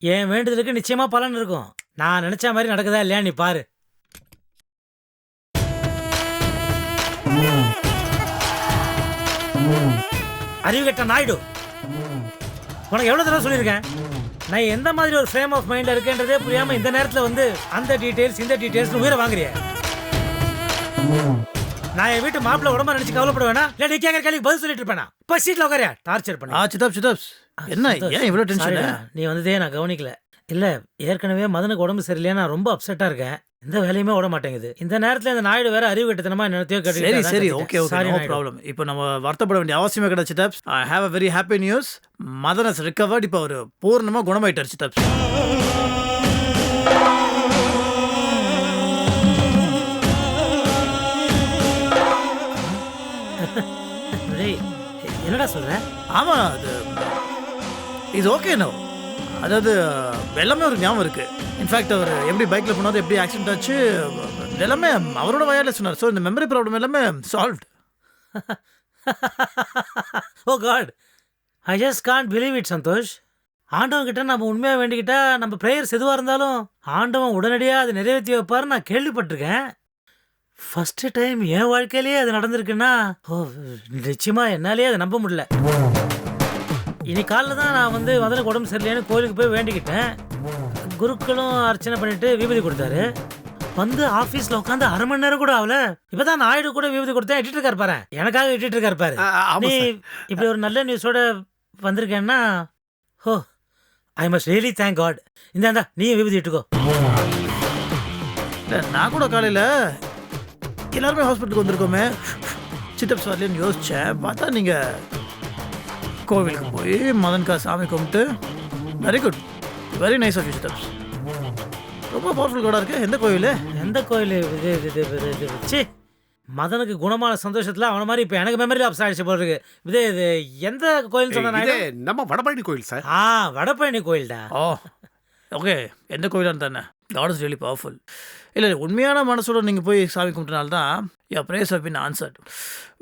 என் வேண்டுதலுக்கு நிச்சயமா பலன் இருக்கும். நான் நினைச்ச மாதிரி நடக்குதா இல்லையா நீ பாரு. அறிவுகட்ட நாயுடு. உனக்கு எவ்வளவு தடவை சொல்லியிருக்கேன்? நான் எந்த மாதிரி ஒரு ஃப்ரேம் ஆஃப் மைண்ட்ல இருக்கேன்றதே புரியாம இந்த நேரத்துல வந்து அந்த டீடைல்ஸ் இந்த டீடைல்ஸ் உயிரை வாங்குறிய. நான் என் வீட்டு மாப்பிள்ள உடம்ப நினைச்சு கவலைப்பட வேணாம் இல்ல நீ கேட்கற கேள்விக்கு பதில் சொல்லிட்டு இருப்பேனா? இப்ப சீட்ல உட்காரியா டார்ச்சர் பண்ணி. ஆ சிதாப் சிதாப். என்ன. ஏன் இவ்வளவு டென்ஷன் நீ வந்ததே நான் கவனிக்கல. இல்ல ஏற்கனவே மதனுக்கு உடம்பு சரியில்லையா நான் ரொம்ப அப்செட்டா இருக்கேன். எந்த வேலையுமே ஓட மாட்டேங்குது. இந்த நேரத்துல இந்த நாயுடு வேற அறிவு கட்டத்தனமா என்னத்தையோ சரி சரி ஓகே ஓகே நோ கேட்டு ப்ராப்ளம் இப்போ நம்ம வருத்தப்பட வேண்டிய அவசியமே கிடையாது சிதாப். I have a very happy news Madan has recovered இப்போ அவர் பூர்ணமா குணமாயிட்டார் சிதாப். என்னடா சொல்கிறேன் ஆமாம் அது இது ஓகே நோ அதாவது எல்லாமே ஒரு ஞாபகம் இருக்குது இன்ஃபேக்ட் அவர் எப்படி பைக்கில் போனார் எப்படி ஆக்சிடென்ட் ஆச்சு எல்லாமே அவரோட வயர்ல சொன்னார். ஸோ இந்த மெமரி ப்ராப்ளம் எல்லாமே solved oh god I just can't believe it Santhosh. ஆண்டவன்கிட்ட நம்ம உண்மையாக வேண்டிக்கிட்டால் நம்ம ப்ரேயர்ஸ் எதுவாக இருந்தாலும் ஆண்டவன் உடனடியாக அதை நிறைவேற்றி வைப்பார்னு நான் கேள்விப்பட்டிருக்கேன். ஃபர்ஸ்ட் டைம் என் வாழ்க்கையிலேயே அது நடந்திருக்குன்னா ஓ நிச்சயமா என்னாலேயே அதை நம்ப முடியல. இனி காலைல தான் நான் வந்து மதுரைக்கு உடம்பு சரியில்லைன்னு கோயிலுக்கு போய் வேண்டிக்கிட்டேன். குருக்களும் அர்ச்சனை பண்ணிட்டு விபூதி கொடுத்தாரு. வந்து ஆபீஸ்ல உட்காந்து அரை மணி நேரம் கூட ஆகல. இப்பதான் நான் ஆயுடு கூட விபூதி கொடுத்தேன். எட்டிட்டு இருக்காரு பாரு. எனக்காக எட்டிட்டு இருக்காரு பாரு. நீ இப்படி ஒரு நல்ல நியூஸோட வந்திருக்கேன்னா ஹோ I must really thank god இந்தாண்டா நீயும் விபூதி இட்டுக்கோ. நான் கூட காலையில் எல்லாருமே ஹாஸ்பிட்டலுக்கு வந்திருக்கோமே. சித்தப் வரலன்னு யோசித்தேன் பார்த்தா நீங்கள் கோவிலுக்கு போய் மதன்கா சாமி கும்பிட்டு very good very nice of you சித்தப்ஸ் ரொம்ப பவர்ஃபுல் கூட இருக்கு. எந்த கோவில்? எந்த கோயில் இது இது இது ச்சீ. மதனுக்கு குணமான சந்தோஷத்துல அவன மாதிரி இப்ப எனக்கு மெமரி லாப்ஸ் ஆயிடுச்சு போல இருக்கு. இது இது எந்த கோயில் சொன்ன இது நம்ம வடபழனி கோயில் சார். ஆ வடபழனி கோயில்டா ஓ. ஓகே எந்த கோயிலாக இருந்தானே காட் இஸ் ரியலி பவர்ஃபுல் இல்லை உண்மையான மனசோட நீங்கள் போய் சாமி கும்பிட்டனால தான் your prayers have been answered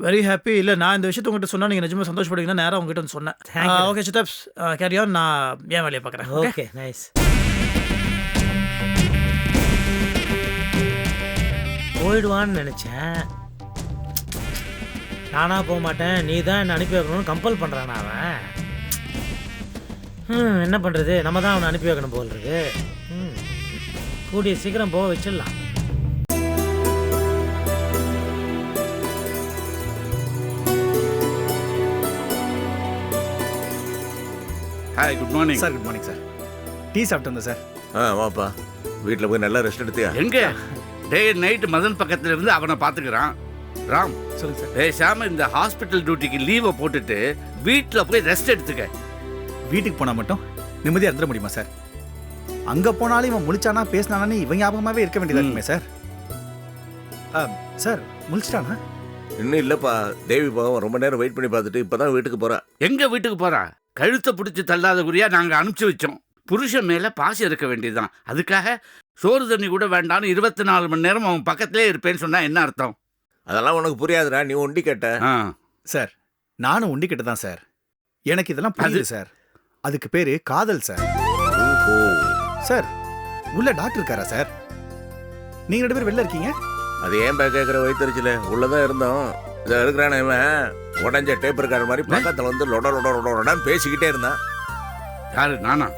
very happy இல்லை நான் இந்த விஷயத்தை உங்ககிட்ட சொன்னால் நீங்கள் நிஜமாக சந்தோஷப்படுவீங்கன்னா நேராக உங்ககிட்ட வந்து சொன்னேன். ஓகே சித்தப்ஸ் கேரி ஆன் நான் என் வேலையை பார்க்குறேன். ஓகே நைஸ் போயிடுவான்னு நினைச்சேன். நானா போக மாட்டேன். நீ தான் என்ன அனுப்பி வைக்கணும்னு கம்பல் பண்றானா அவன்? என்ன பண்றது? நம்ம தான் அவனை அனுப்பி வைக்கணும் போல் இருக்கு. கூடிய சீக்கிரம் போக வச்சிடலாம். Hi good morning sir good morning sir tea சாப்பிட்டு வந்தேன் சார் ஆ வாப்பா. வீட்டில் போய் நல்லா ரெஸ்ட் எடுத்தியா? எங்க? டே நைட் மதன் பக்கத்துல இருந்து அவனை பாத்துக்கிறான் ராம் சொல்லுங்க சார் பேசாம இந்த ஹாஸ்பிட்டல் டியூட்டிக்கு லீவை போட்டுட்டு வீட்ல போய் ரெஸ்ட் எடுத்துக்க. வீட்டுக்கு போனால் மட்டும் நிம்மதியாக இருந்துட முடியுமா சார்? அங்கே போனாலும் இவன் முழிச்சானா பேசினானு இவன் ஞாபகமாகவே இருக்க வேண்டியதா ம். இருக்குமே சார். ஆ, சார் முழிச்சிட்டானா? இன்னும் இல்லைப்பா. தேவி பாவம் ரொம்ப நேரம் வெயிட் பண்ணி பார்த்துட்டு இப்போ தான் வீட்டுக்கு போகிறா எங்க வீட்டுக்கு போறா? கழுத்தை பிடிச்சி தள்ளாத குறியா நாங்க அனுப்பிச்சு வச்சோம். புருஷன் மேல பாசம் இருக்க வேண்டியதுதான். அதுக்காக சோறு தண்ணி கூட வேண்டாம்னு இருபத்தி நாலு மணி நேரம் அவன் பக்கத்திலே இருப்பேன்னு சொன்னா என்ன அர்த்தம்? அதெல்லாம் உனக்கு புரியாதுடா. நீ ஒண்டி கேட்ட ஆ, சார் நானும் உண்டிக்கிட்டு தான் சார். எனக்கு இதெல்லாம் புரியுது சார். அதுக்கு பேரு காதல் சார். ஓஹோ. சார் உள்ள டாக்டர் இருக்காரா சார்? நீங்க ரெண்டு பேரும் வெளில இருக்கீங்க? அது ஏன் பே கேட்குற வயிற்றுச்சில உள்ளதான் இருந்தோம். இதை இருக்கிறான இவன். உடஞ்ச டேப் இருக்கார மாதிரி பக்கத்தில் வந்து லொட லொட லொட லொடன்னு பேசிக்கிட்டே இருந்தான். யாரு? நானா?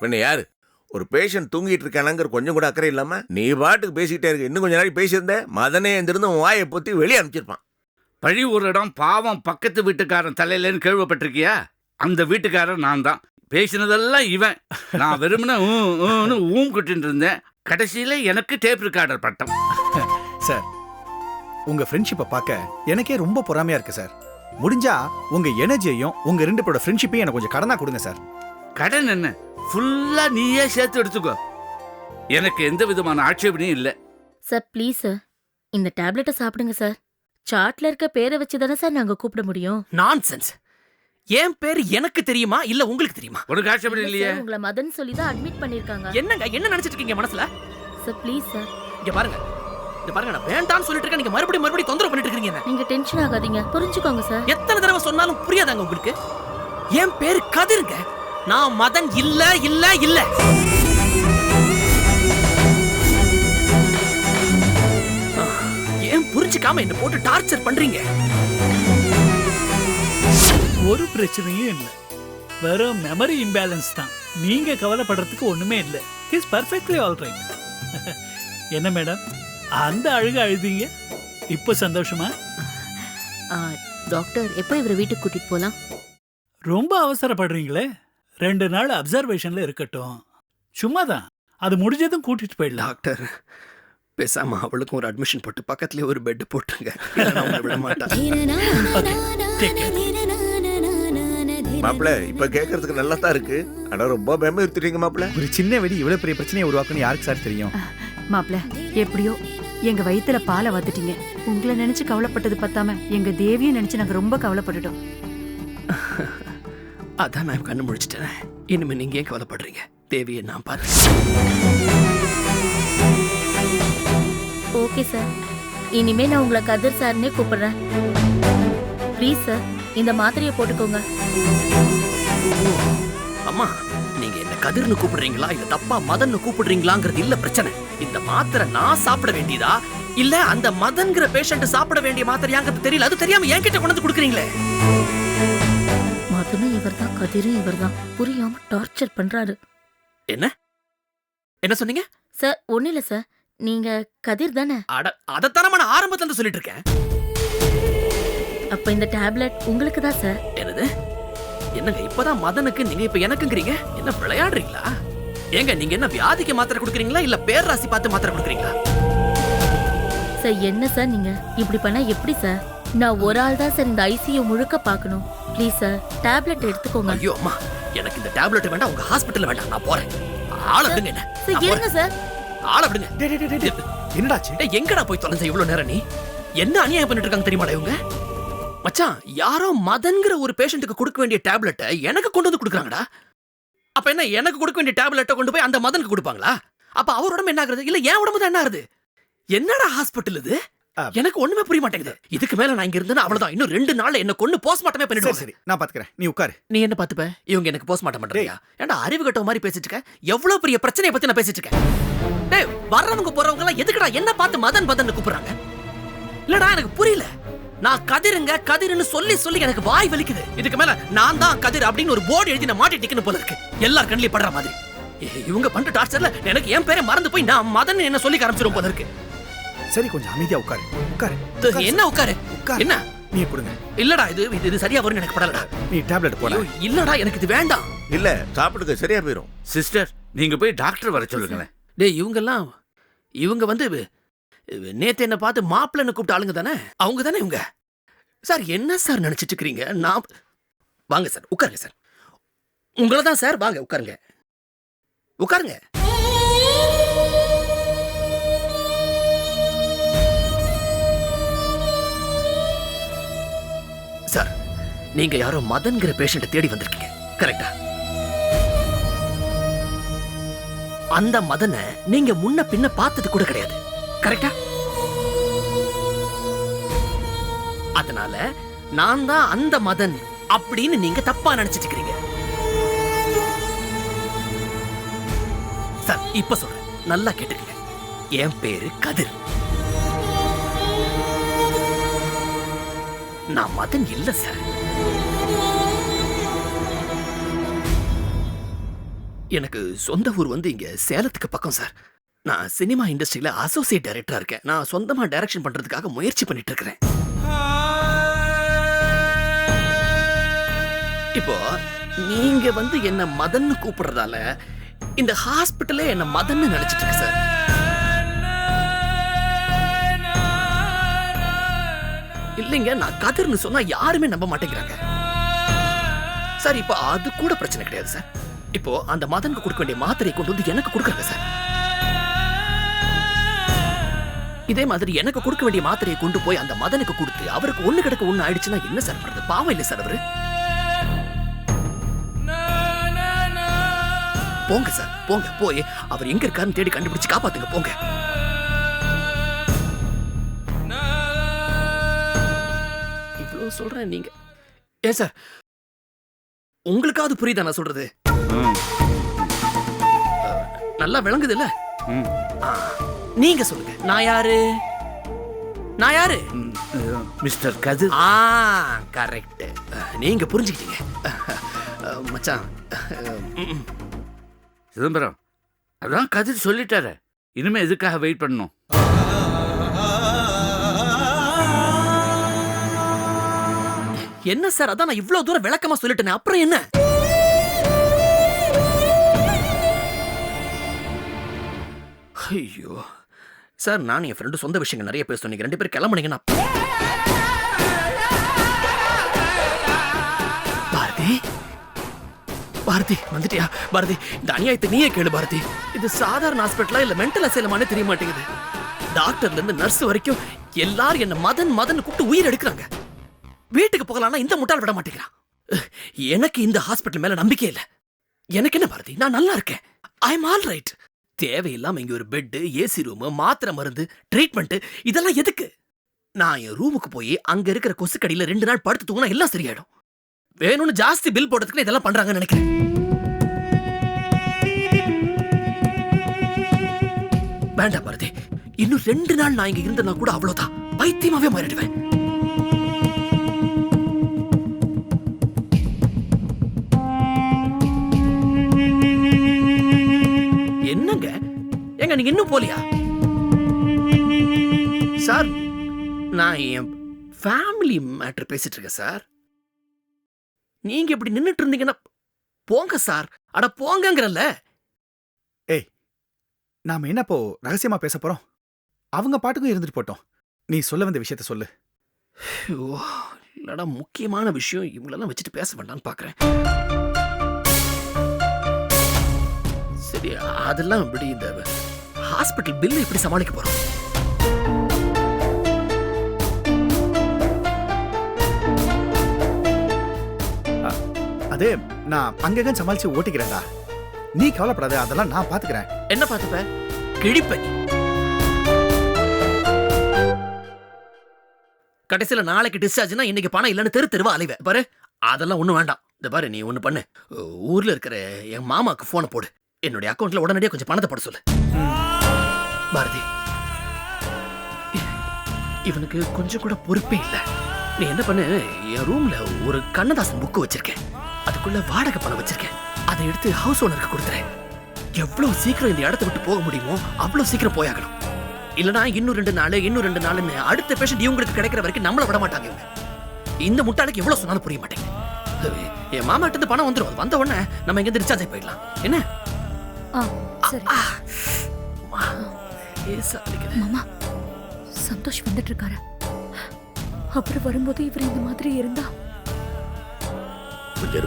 பின்ன யாரு? ஒரு பேஷண்ட் தூங்கிட்டு இருக்கானங்கிற கொஞ்சம் கூட அக்கறை இல்லாம நீ பாட்டுக்கு பேசிக்கிட்டே இருக்க. இன்னும் கொஞ்ச நாளைக்கு பேசியிருந்த மதனே எந்திருந்து உன் வாயை பொத்தி வெளியே அனுப்பிச்சிருப்பான். பழி ஒரு இடம் பாவம் பக்கத்து வீட்டுக்காரன் தலையிலன்னு கேள்விப்பட்டிருக்கியா? அந்த வீட்டுக்காரன் நான் தான் பேசினதெல்லாம் இவன். நான் வெறுமனே ஊன்னு ஊம் குட்டின்னு இருந்தேன். கடைசியில எனக்கு டேப் ரெக்கார்டர் பட்டம். சார் உங்க ஃப்ரெண்ட்ஷிப்பை பார்க்க எனக்கே ரொம்ப பொறாமையா இருக்கு சார். முடிஞ்சா உங்க எனர்ஜியையும் உங்க ரெண்டு பேரோட ஃப்ரெண்ட்ஷிப்பையும் எனக்கு கொஞ்சம் கடனா கொடுங்க சார். கடன் என்ன? ஃபுல்லா நீயே சேர்த்து எடுத்துக்கோ. எனக்கு எந்த விதமான ஆட்சேபனையும் இல்லை. சார் ப்ளீஸ் சார் இந்த டேப்லெட்டை சாப்பிடுங்க சார். சார்ட்ல இருக்க பேரை வச்சு தானே சார் நாங்க கூப்பிட முடியும். நான்சென்ஸ் என் பேர் எனக்கு தெரியுமா? இல்ல உங்களுக்கு தெரியுமா? உனக்கு இல்ல இல்லையே? உங்களை மதன் சொல்லி தான் அட்மிட் பண்ணிருக்காங்க என்னங்க? என்ன நினைச்சிட்டு இருக்கீங்க மனசுல? Sir please sir. இங்க பாருங்க. இங்க பாருங்க நான் வேண்டாம்னு சொல்லிட்டு இருக்கேன். நீங்க மறுபடியும் மறுபடியும் தொந்தரவு பண்ணிட்டு இருக்கீங்க. நீங்க டென்ஷன் ஆகாதீங்க. புரிஞ்சுக்கோங்க சார். எத்தனை தடவை சொன்னாலும் புரியாதாங்க உங்களுக்கு? என் பேரு கதிருங்க. நான் மதன் இல்ல இல்ல இல்ல. ஏன் புரிஞ்சுக்காம என்ன போட்டு டார்ச்சர் பண்றீங்க? ஒரு பிரச்சனையும் இல்லை. வெறும் மெமரி இம்பேலன்ஸ் தான். நீங்க கவலைப்படுறதுக்கு ஒண்ணுமே இல்லை. இஸ் பர்ஃபெக்ட்லி ஆல் ரைட் என்ன மேடம் அந்த அழுக அழுதீங்க? இப்போ சந்தோஷமா? ஆ, டாக்டர் எப்போ இவரை வீட்டுக்கு கூட்டிட்டு போலாம்? ரொம்ப அவசரப்படுறீங்களே? ரெண்டு நாள் அப்சர்வேஷன்ல இருக்கட்டும். சும்மா தான் அது முடிஞ்சதும் கூட்டிட்டு போயிடலாம். டாக்டர் பேசாம அவளுக்கும் ஒரு அட்மிஷன் போட்டு பக்கத்துலயே ஒரு பெட் போட்டுருங்க. விட மாட்டா. Okay, take care. மாப்பிள இப்ப கேட்கறதுக்கு நல்லா தான் இருக்கு. ஆனா ரொம்ப பயமுறுத்துறீங்க மாப்பிள. ஒரு சின்ன வெடி இவ்வளவு பெரிய பிரச்சனையை உருவாக்குன்னு யாருக்கு சார் தெரியும்? மாப்ள எப்படியோ எங்க வயித்துல பாலை வாத்துட்டீங்க உங்களை நினைச்சு கவலைப்பட்டது பத்தாம எங்க தேவியை நினைச்சு நாங்க ரொம்ப கவலைப்பட்டுட்டோம். அதான் நான் கண்ணு முழிச்சிட்டேன். இனிமே நீங்க ஏன் கவலைப்படுறீங்க? தேவியை நான் பார்த்து ஓகே சார் இனிமே நான் உங்களை கதிர் சார்னே கூப்பிடுறேன். ப்ளீஸ் சார் இந்த மாத்திரையை போட்டுக்கோங்க. அம்மா நீங்க என்ன கதிர்னு கூப்பிடுறீங்களா? இல்ல தப்பா மதன்னு கூப்பிடுறீங்களாங்கிறது இல்ல பிரச்சனை. இந்த மாத்திரை நான் சாப்பிட வேண்டியதா? இல்ல அந்த மதன்கிற பேஷண்ட் சாப்பிட வேண்டிய மாத்திரையாங்கிறது தெரியல. அது தெரியாம என்கிட்ட கொண்டு வந்து கொடுக்குறீங்களே. மதனும் இவர்தான் கதிரும் இவர்தான். புரியாம டார்ச்சர் பண்றாரு. என்ன? என்ன சொன்னீங்க? சார் ஒன்றும் இல்லை சார். நீங்க கதிர் தானே? அட அதைத்தானே நான் ஆரம்பத்துல இருந்து சொல்லிட்டு இருக்கேன். அப்ப இந்த டேப்லெட் உங்களுக்கு தான் சார்? என்னது? என்னங்க இப்பதான் மதனுக்கு நீங்க இப்ப எனக்குங்கிறீங்க? என்ன விளையாடுறீங்களா? ஏங்க நீங்க என்ன வியாதிக்கு மாத்திரை கொடுக்குறீங்களா? இல்ல பேர் பார்த்து மாத்திரை கொடுக்குறீங்களா? சார் என்ன சார் நீங்க? இப்படி பண்ணா எப்படி சார்? நான் ஒரு ஆள் தான் சார் இந்த ஐசியூ முழுக்க பார்க்கணும். ப்ளீஸ் சார் டேப்லெட் எடுத்துக்கோங்க. ஐயோ அம்மா எனக்கு இந்த டேப்லெட் வேண்டாம் உங்க ஹாஸ்பிட்டல் வேண்டாம் நான் போறேன். ஆள விடுங்க என்ன சார் இருங்க. சார். ஆள விடுங்க. டேய், டேய், டேய். என்னடாச்சு டேய், எங்கடா போய் தொலைஞ்ச இவ்வளவு நேரம் நீ? என்ன அநியாயம் பண்ணிட்டு இருக்காங்க தெரியுமாடா இவங்க? மச்சான் யாரோ மதன்கிற ஒரு பேஷண்ட்டுக்கு கொடுக்க வேண்டிய டேப்லெட்டை எனக்கு கொண்டு வந்து கொடுக்குறாங்கடா. அப்ப என்ன எனக்கு கொடுக்க வேண்டிய டேப்லெட்டை கொண்டு போய் அந்த மதனுக்கு கொடுப்பாங்களா? அப்ப அவர் உடம்பு என்ன ஆகுறது? இல்ல என் உடம்பு தான் என்ன ஆகுது? என்னடா ஹாஸ்பிட்டல் இது. எனக்கு ஒண்ணுமே புரிய மாட்டேங்குது. இதுக்கு மேல நான் இங்க இருந்தேன்னா அவ்வளவுதான். இன்னும் ரெண்டு நாள்ல என்ன கொண்டு போஸ்ட்மார்ட்டமே சரி பண்ணிடுவாங்க. சரி நான் பாத்துக்கிறேன். நீ உட்காரு. நீ என்ன பாத்துப்ப? இவங்க எனக்கு போஸ்ட்மார்ட்டம் பண்றியா ஏன்டா அறிவு கட்ட மாதிரி பேசிட்டு இருக்க? எவ்வளவு பெரிய பிரச்சனையை பத்தி நான் பேசிட்டு இருக்கேன்? டேய் வர்றவங்க போறவங்க எல்லாம் எதுக்குடா என்ன பார்த்து மதன் மதன் கூப்பிடுறாங்க? இல்லடா எனக்கு புரியல. நான் கதிருங்க கதிர்னு சொல்லி சொல்லி எனக்கு வாய் வலிக்குது. இதுக்கு மேல நான் தான் கதிர் அப்படின்னு ஒரு போர்டு எழுதி நான் மாட்டிட்டிக்கணும் போல இருக்கு. எல்லார் கண்ணிலையும் படுற மாதிரி. ஏய், இவங்க பண்ற டார்ச்சர்ல எனக்கு என் பேரை மறந்து போய் நான் மதன் என்ன சொல்லி ஆரம்பிச்சிரும் போல இருக்கு. சரி கொஞ்சம் அமைதியா உட்காரு. உட்காரு. என்ன உட்காரு? உட்காரு. என்ன? நீ கொடுங்க. இல்லடா இது இது- இது சரியா வரும்னு எனக்கு படலடா. நீ டேப்லெட் போட. இல்லடா எனக்கு இது வேண்டாம். இல்ல சாப்பிடுங்க சரியா போயிரும். சிஸ்டர் நீங்க போய் டாக்டர் வர சொல்லுங்களேன். டேய் இவங்கெல்லாம் இவங்க வந்து இவ- இவ நேத்து என்ன பார்த்து மாப்பிள்ளைன்னு கூப்பிட்ட ஆளுங்க தானே? அவங்க தானே இவங்க? சார் என்ன சார் நினைச்சிட்டு இருக்கிறீங்க நான் வாங்க சார் உட்காருங்க சார். உங்களை தான் சார் வாங்க உட்காருங்க. உட்காருங்க. சார் நீங்க யாரோ மதன்கிற பேஷண்ட்டை தேடி வந்திருக்கீங்க. கரெக்டா அந்த மதனை நீங்க முன்ன பின்ன பார்த்தது கூட கிடையாது. கரெக்டா அதனால நான் தான் அந்த மதன் அப்படின்னு நீங்க தப்பா நினைச்சிட்டு இருக்கிறீங்க. சார் இப்ப சொல்றேன். நல்லா கேட்டுக்கங்க. என் பேரு கதிர். நான் மதன் இல்ல சார். எனக்கு சொந்த ஊர் வந்து இங்க சேலத்துக்கு பக்கம் சார். நான் சினிமா இண்டஸ்ட்ரியில அசோசியேட் டைரக்டராக இருக்கேன். நான் சொந்தமா டைரக்ஷன் பண்றதுக்காக முயற்சி பண்ணிட்டு இருக்கிறேன் இப்போ நீங்க வந்து என்ன மதன்னு கூப்பிடுறதால இந்த ஹாஸ்பிட்டலே என்ன மதன்னு நினைச்சிட்டு இருக்கு சார் இல்லைங்க நான் கதிர்னு சொன்னா யாருமே நம்ப மாட்டேங்கிறாங்க. சார் இப்போ அது கூட பிரச்சனை கிடையாது சார் இப்போ அந்த மதனுக்கு கொடுக்க வேண்டிய மாத்திரையை கொண்டு வந்து எனக்கு கொடுக்குறாங்க சார் இதே மாதிரி எனக்கு கொடுக்க வேண்டிய மாத்திரையை கொண்டு போய் அந்த மதனுக்கு கொடுத்து அவருக்கு ஒண்ணு கிடக்க ஒண்ணு ஆயிடுச்சுன்னா என்ன சார் பண்றது? பாவம் இல்லை சார் அவரு. போங்க சார் போங்க போய். அவர் எங்க இருக்காருன்னு தேடி கண்டுபிடிச்சு காப்பாத்துங்க போங்க. இவ்வளவு சொல்றேன் நீங்க. ஏன் சார்? உங்களுக்காவது புரியுதா நான் சொல்றது? நல்லா விளங்குது இல்ல நீங்க சொல்லுங்க. நான் யாரு? நான் யாரு? மிஸ்டர் கதிர். ஆ கரெக்ட். நீங்க புரிஞ்சுக்கிட்டீங்க. மச்சான். சிதம்பரம் அதான் கதிர் சொல்லிட்டாரு. இனிமே எதுக்காக வெயிட் பண்ணணும்? என்ன சார்? அதான் நான் இவ்வளவு தூரம் விளக்கமா சொல்லிட்டேனே. அப்புறம் என்ன? ஐயோ. சார் நான் என் ஃப்ரெண்டு சொந்த விஷயங்கள் நிறைய பேச நீங்க ரெண்டு பேரும் கிளம்புனீங்கன்னா பாரதி பாரதி வந்துட்டியா? பாரதி இந்த அநியாயத்தை நீயே கேளு பாரதி. இது சாதாரண ஹாஸ்பிட்டலா இல்ல மென்டல் அசைலமானே தெரிய மாட்டேங்குது. டாக்டர்ல இருந்து நர்ஸ் வரைக்கும் எல்லாரும் என்ன மதன் மதன் கூப்பிட்டு உயிர் எடுக்கிறாங்க. வீட்டுக்கு போகலாம்னா இந்த முட்டாள் விட மாட்டேங்கிறான். எனக்கு இந்த ஹாஸ்பிட்டல் மேல நம்பிக்கை இல்லை. எனக்கு என்ன பாரதி? நான் நல்லா இருக்கேன். ஐ எம் ஆல் ரைட் தேவையில்லாம இங்க ஒரு பெட்டு ஏசி ரூமு மாத்திரை மருந்து ட்ரீட்மெண்ட் இதெல்லாம் எதுக்கு? நான் என் ரூமுக்கு போய் அங்க இருக்கிற கொசு கடியில ரெண்டு நாள் படுத்து தூங்கினா எல்லாம் சரியாயிடும். வேணும்னு ஜாஸ்தி பில் போடுறதுக்கு இதெல்லாம் பண்றாங்கன்னு நினைக்கிறேன். வேண்டாம் பாரதி. இன்னும் ரெண்டு நாள் நான் இங்க இருந்தேன்னா கூட அவ்வளவுதான். பைத்தியமாவே மாறிடுவேன். நீங்க இன்னும் போலியா? சார் நான் என் ஃபேமிலி மேட்டர் பேசிட்டு இருக்கேன் சார். நீங்க இப்படி நின்னுட்டு இருந்தீங்கன்னா போங்க சார். அட போங்கங்கறல்ல. நாம என்ன இப்போ ரகசியமா பேச போறோம்? அவங்க பாட்டுக்கும் இருந்துட்டு போட்டோம். நீ சொல்ல வந்த விஷயத்த சொல்லு. ஐயோ, இல்லடா முக்கியமான விஷயம் இவங்களெல்லாம் வச்சுட்டு பேச வேண்டாம்னு பாக்குறேன். சரி அதெல்லாம் இப்படி இந்த ஹாஸ்பிட்டல் பில்லு எப்படி சமாளிக்க போறோம்? அது நான் அங்கங்க சமாளிச்சு ஓட்டிக்கிறேன்டா. நீ கவலைப்படாத அதெல்லாம் நான் பாத்துக்கிறேன். என்ன பார்த்துப்ப கிழிப்ப. கடைசியில நாளைக்கு டிஸ்சார்ஜ்னா இன்னைக்கு பணம் இல்லைன்னு தெரு தெருவா அலைவ பாரு அதெல்லாம் ஒண்ணும் வேண்டாம். இந்த பாரு நீ ஒண்ணு பண்ணு. ஊர்ல இருக்கிற என் மாமாக்கு போனை போடு. என்னுடைய அக்கவுண்ட்ல உடனடியாக கொஞ்சம் பணத்தை போட சொல்லு. பாரதி இவனுக்கு கொஞ்சம் கூட பொறுப்பே இல்ல. நீ என்ன பண்ணு? என் ரூம்ல ஒரு கண்ணதாசன் புக்கு வச்சிருக்கேன். அதுக்குள்ள வாடகை பணம் வச்சிருக்கேன். அதை எடுத்து ஹவுஸ் ஓனருக்கு கொடுத்துறேன். எவ்வளவு சீக்கிரம் இந்த இடத்த விட்டு போக முடியுமோ அவ்வளவு சீக்கிரம் போயாகணும். இல்லனா இன்னும் ரெண்டு நாள் இன்னும் ரெண்டு நாள்னு அடுத்த பேஷண்ட் இவங்களுக்கு கிடைக்கிற வரைக்கும் நம்மள விட மாட்டாங்க இந்த முட்டாளுக்கு எவ்வளவு சொன்னாலும் புரிய மாட்டேங்குது. என் மாமா கிட்ட இருந்து பணம் வந்துரும். அது வந்த உடனே நம்ம இங்க இருந்து ரிச்சார்ஜ் ஆகி போயிடலாம். என்ன? மாமா சந்தோஷ் வந்துட்டு இருக்காரு அப்புறம் வரும்போது இவர் இந்த மாதிரி இருந்தா? கொஞ்சம்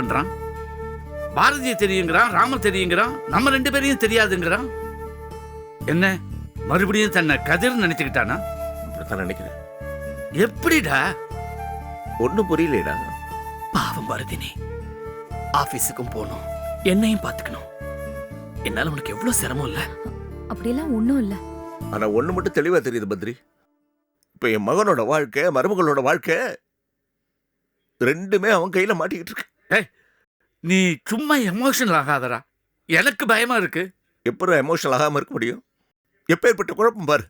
பண்றான்? பாரதிய தெரியுங்கிறான் ராம தெரியுங்கிறான் நம்ம ரெண்டு பேரையும் தெரியாதுங்கிறான். என்ன? மறுபடியும் தன்னை கதிர் நினைச்சுக்கிட்டானா? அப்படித்தான் நினைக்கிறேன். எப்படிடா? ஒன்றும் புரியலடா பாவம் பாரதினி. ஆபீஸுக்கும் போகணும் என்னையும் பாத்துக்கணும் என்னால உனக்கு எவ்வளவு சிரமம் இல்ல? அப்படியெல்லாம் ஒண்ணும் இல்ல. ஆனா ஒண்ணு மட்டும் தெளிவா தெரியுது பத்ரி. இப்ப என் மகனோட வாழ்க்கை மருமகளோட வாழ்க்கை ரெண்டுமே அவன் கையில மாட்டிக்கிட்டு இருக்கு. நீ சும்மா எமோஷனல் ஆகாதடா. எனக்கு பயமா இருக்கு. எப்படி எமோஷனல் ஆகாம இருக்க முடியும்? எப்பேற்பட்ட குழப்பம் பாரு.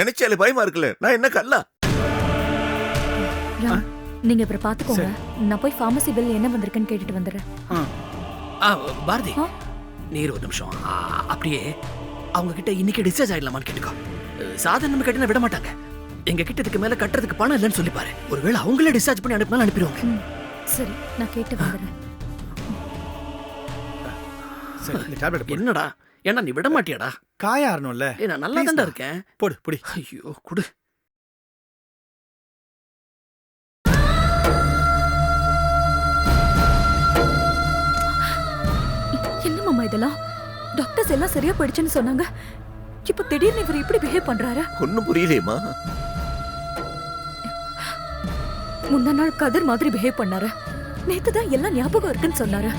நினைச்சாலே பயமா இருக்குல்ல. நான் என்ன கல்லா ராம் நீங்க அப்புறம் பாத்துக்கோங்க. நான் போய் ஃபார்மசி பில் என்ன வந்திருக்குன்னு கேட்டுட்டு வந்துடுறேன். ஆ, பாரதி ஆ? நீர் ஒரு நிமிஷம். ஆ, அப்படியே அவங்க கிட்ட இன்னைக்கு டிஸ்சார்ஜ் ஆயிடலாமான்னு கேட்டுக்கோ. சாதாரண கட்டினா விட மாட்டாங்க. எங்க கிட்ட இதுக்கு மேல கட்டுறதுக்கு பணம் இல்லைன்னு சொல்லி பாரு ஒருவேளை அவங்களே டிஸ்சார்ஜ் பண்ணி அனுப்பினாலும் அனுப்பிடுவாங்க. சரி நான் கேட்டு வந்துடுறேன். சரி இந்த டேப்லெட் போடு. என்னடா? ஏன்னா நீ விட மாட்டியாடா? காய ஆறணும்ல ஏய் நான் நல்லா Please டா. இருக்கேன். போடு புடி. ஐயோ குடு. என்ன மாமா இதெல்லாம்? டாக்டர்ஸ் எல்லாம் சரியா போயிடுச்சுன்னு சொன்னாங்க. இப்போ திடீர்னு இவர் இப்படி பிஹேவ் பண்றாரு? ஒன்றும் புரியலையேம்மா. முந்தா நாள் கதிர் மாதிரி பிஹேவ் பண்ணாரு. நேத்து தான் எல்லாம் ஞாபகம் இருக்குன்னு சொன்னாரு.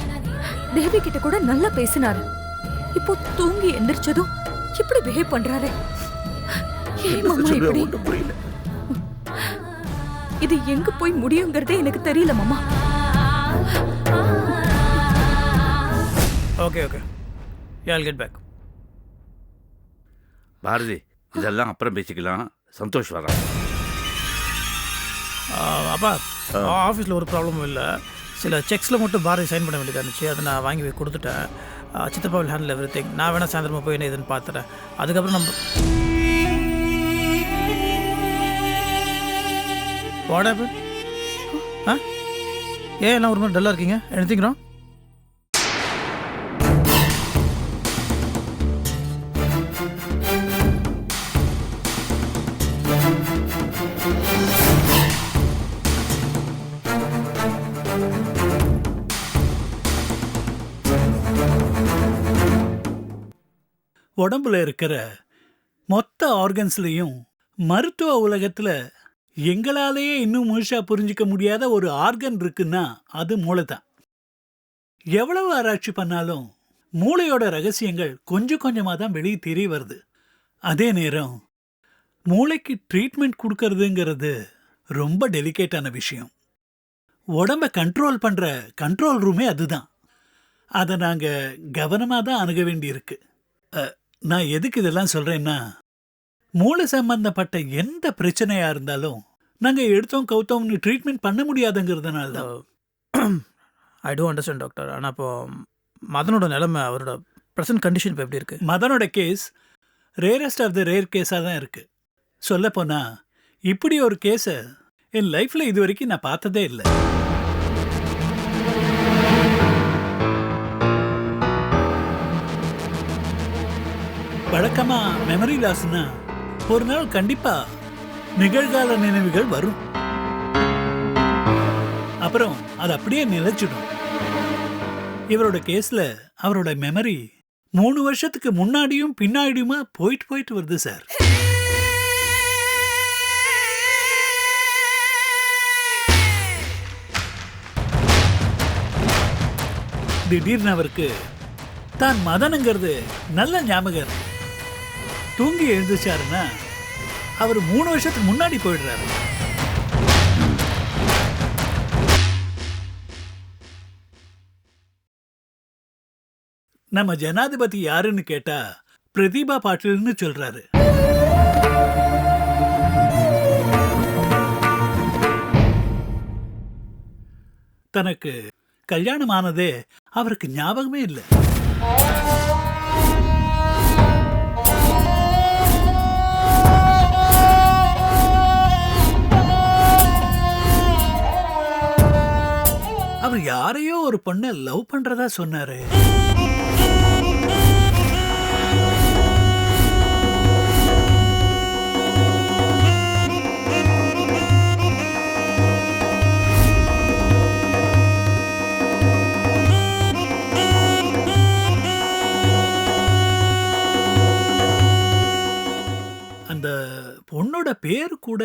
தேவி கிட்ட கூட நல்லா பேசினாரு. இப்போ தூங்கி எந்திரிச்சதும் இப்படி பிஹேவ் பண்றாரு. இது எங்க போய் முடியுங்கிறதே எனக்கு தெரியல மாமா. Okay okay you'll get back Bharathi இதெல்லாம் அப்புறம் பேசிக்கலாம். சந்தோஷ் வரான் அப்பா ஆஃபீஸில் ஒரு ப்ராப்ளமும் இல்லை. சில செக்ஸில் மட்டும் பாரதி சைன் பண்ண வேண்டியதாக இருந்துச்சு. அதை நான் வாங்கி போய் கொடுத்துட்டேன். ஆ, சித்தப்பா வில் ஹேண்டில் எவ்ரி திங் நான் வேணால் சாயந்தரமா போய் என்ன இதுன்னு பார்த்துட்டேன் அதுக்கப்புறம் நம்ம வாட் ஆ? ஏன் எல்லாம் ஒரு மாதிரி டல்லாக இருக்கீங்க? எடுத்துக்கிறோம் உடம்புல இருக்கிற மொத்த ஆர்கன்ஸ்லையும் மருத்துவ உலகத்தில் எங்களாலேயே இன்னும் முழுசாக புரிஞ்சுக்க முடியாத ஒரு ஆர்கன் இருக்குன்னா அது மூளை தான் எவ்வளவு ஆராய்ச்சி பண்ணாலும் மூளையோட ரகசியங்கள் கொஞ்சம் கொஞ்சமாக தான் வெளியே தெரிய வருது. அதே நேரம் மூளைக்கு ட்ரீட்மெண்ட் கொடுக்கறதுங்கிறது ரொம்ப டெலிகேட்டான விஷயம். உடம்ப கண்ட்ரோல் பண்ணுற கண்ட்ரோல் ரூமே அதுதான். அதை நாங்கள் கவனமாக தான் அணுக வேண்டியிருக்கு. நான் எதுக்கு இதெல்லாம் சொல்றேன்னா மூளை சம்பந்தப்பட்ட எந்த பிரச்சனையா இருந்தாலும் நாங்க எடுத்தோம் கவுத்தோம்னு ட்ரீட்மெண்ட் பண்ண முடியாதுங்கிறதுனால தான். ஐ டோ அண்டர்ஸ்டாண்ட் டாக்டர் ஆனால் இப்போ மதனோட நிலைமை அவரோட ப்ரெசன்ட் கண்டிஷன் இப்போ எப்படி இருக்கு? மதனோட case rarest of the rare கேஸாக தான் இருக்கு. சொல்லப்போனா இப்படி ஒரு கேஸை என் லைஃப்ல இது வரைக்கும் நான் பார்த்ததே இல்லை. வழக்கமா மெமரி லாஸ்னா ஒரு நாள் கண்டிப்பா நிகழ்கால நினைவுகள் வரும். அப்புறம் அது அப்படியே நிலைச்சிடும். இவரோட கேஸ்ல அவரோட மெமரி மூணு வருஷத்துக்கு முன்னாடியும் பின்னாடியுமா போயிட்டு போயிட்டு வருது சார் திடீர்னு அவருக்கு தான் மதனுங்கிறது நல்ல ஞாபகம் இருக்கு. தூங்கி எழுந்துச்சாருன்னா அவர் மூணு வருஷத்துக்கு முன்னாடி போயிடுறாரு. நம்ம ஜனாதிபதி யாருன்னு கேட்டா பிரதீபா பாட்டில்னு சொல்றாரு. தனக்கு கல்யாணம் ஆனதே அவருக்கு ஞாபகமே இல்லை. அவர் யாரையோ ஒரு பொண்ணை லவ் பண்றதா சொன்னாரு. அந்த பொண்ணோட பேர் கூட